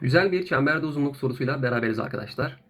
Güzel bir çemberde uzunluk sorusuyla beraberiz arkadaşlar.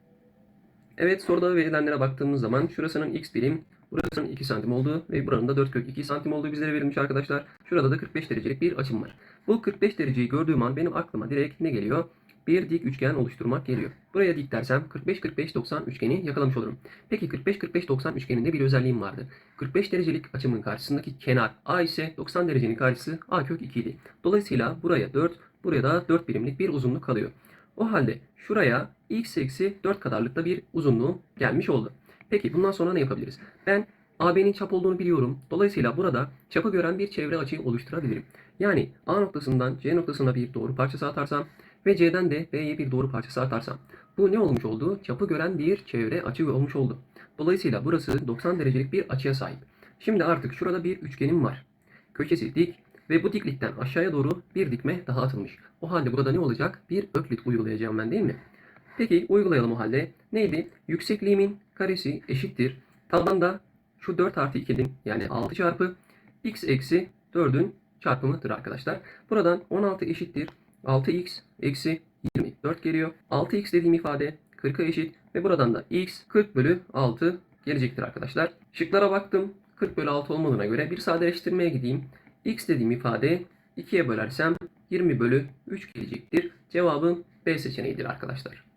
Evet soruda verilenlere baktığımız zaman şurasının x birim, burasının 2 santim olduğu ve buranın da 4 kök 2 santim olduğu bizlere verilmiş arkadaşlar. Şurada da 45 derecelik bir açım var. Bu 45 dereceyi gördüğüm an benim aklıma direkt ne geliyor? Bir dik üçgen oluşturmak geliyor. Buraya dik dersem 45-45-90 üçgeni yakalamış olurum. Peki 45-45-90 üçgeninde bir özelliğim vardı. 45 derecelik açımın karşısındaki kenar A ise 90 derecenin karşısı A kök 2 idi. Dolayısıyla buraya 4, buraya da 4 birimlik bir uzunluk kalıyor. O halde şuraya x eksi 4 kadarlıkta bir uzunluğum gelmiş oldu. Peki bundan sonra ne yapabiliriz? Ben AB'nin çap olduğunu biliyorum. Dolayısıyla burada çapı gören bir çevre açıyı oluşturabilirim. Yani A noktasından C noktasına bir doğru parçası atarsam ve C'den de B'ye bir doğru parçası atarsam. Bu ne olmuş oldu? Çapı gören bir çevre açı olmuş oldu. Dolayısıyla burası 90 derecelik bir açıya sahip. Şimdi artık şurada bir üçgenim var. Köşesi dik ve bu diklikten aşağıya doğru bir dikme daha atılmış. O halde burada ne olacak? Bir öklit uygulayacağım ben değil mi? Peki uygulayalım o halde. Neydi? Yüksekliğimin karesi eşittir. Tabanda şu 4 artı 2'nin yani 6 çarpı x eksi 4'ün çarpımıdır arkadaşlar. Buradan 16 eşittir. 6x eksi 24 geliyor. 6x dediğim ifade 40'a eşit ve buradan da x 40 bölü 6 gelecektir arkadaşlar. Şıklara baktım. 40 bölü 6 olmadığına göre bir sadeleştirmeye gideyim. X dediğim ifade 2'ye bölersem 20 bölü 3 gelecektir. Cevabım B seçeneğidir arkadaşlar.